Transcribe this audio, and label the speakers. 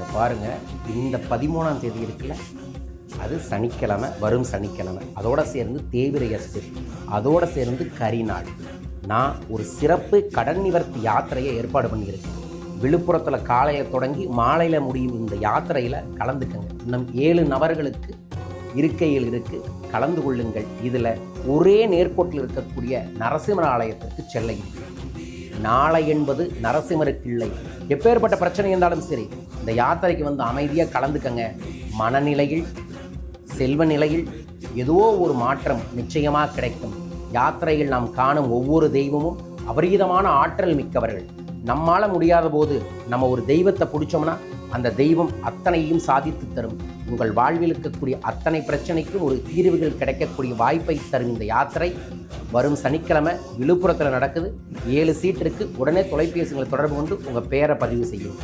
Speaker 1: நீங்கள் பாருங்கள் இந்த பதிமூணாம் தேதி இருக்குல்ல அது சனிக்கிழமை வரும் சனிக்கிழமை. அதோட சேர்ந்து தேவிரை அஷ்டு அதோட சேர்ந்து கரிநாள் நான் ஒரு சிறப்பு கடன் நிவர்த்தி யாத்திரையை ஏற்பாடு பண்ணியிருக்கேன். விழுப்புரத்தில் காலையை தொடங்கி மாலையில் முடியும் இந்த யாத்திரையில் கலந்துக்கங்க. இன்னும் ஏழு நபர்களுக்கு இருக்கையில் இருக்கு. கலந்து கொள்ளுங்கள். இதில் ஒரே நேர்கோட்டில் இருக்கக்கூடிய நரசிம்மர் ஆலயத்திற்கு செல்ல நாளை என்பது நரசிம்மருக்கு இல்லை. எப்பேற்பட்ட பிரச்சனை இருந்தாலும் சரி இந்த யாத்திரைக்கு வந்து அமைதியாக கலந்துக்கங்க. மனநிலையில் செல்வ நிலையில் ஏதோ ஒரு மாற்றம் நிச்சயமாக கிடைக்கும். யாத்திரையில் நாம் காணும் ஒவ்வொரு தெய்வமும் அபரீதமான ஆற்றல் மிக்கவர்கள். நம்மால் முடியாத போது நம்ம ஒரு தெய்வத்தை பிடிச்சோம்னா அந்த தெய்வம் அத்தனையும் சாதித்து தரும். உங்கள் வாழ்வில் இருக்கக்கூடிய அத்தனை பிரச்சனைக்கும் ஒரு தீர்வுகள் கிடைக்கக்கூடிய வாய்ப்பை தரும் இந்த யாத்திரை. வரும் சனிக்கிழமை விழுப்புரத்தில் நடக்குது. ஏழு சீட் உடனே தொலைபேசிகளை தொடர்பு கொண்டு உங்கள் பேரை பதிவு செய்யும்